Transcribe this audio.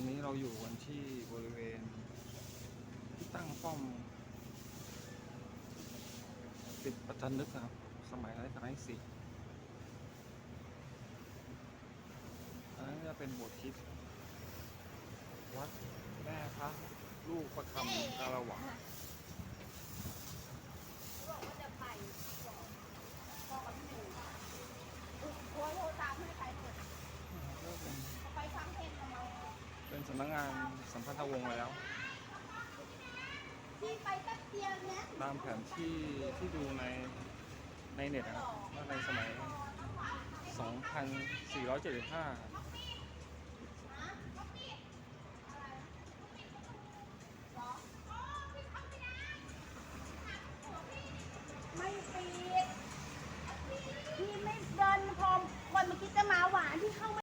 อนนี้เราอยู่กันที่บริเวณ ที่ตั้งป้อมติดประจันนึกครับ สมัยรัชกาลที่สี่อันนั้นจะเป็นโบสถ์คิด วัดแม่พระลูกประคำกาละหวะ บอกว่าจะไปบอกพ่อกับพี่หนูกลัวโทรตามให้ไปหมดเขาไปฟังเพลงทำไม เป็ นสำนักงานสัมพันธวงศ์แล้วพี่ไปแป๊บเดียวเนี้ยตามแผนที่ที่ดูในในเน็ตนะครับว่าในสมัย 2475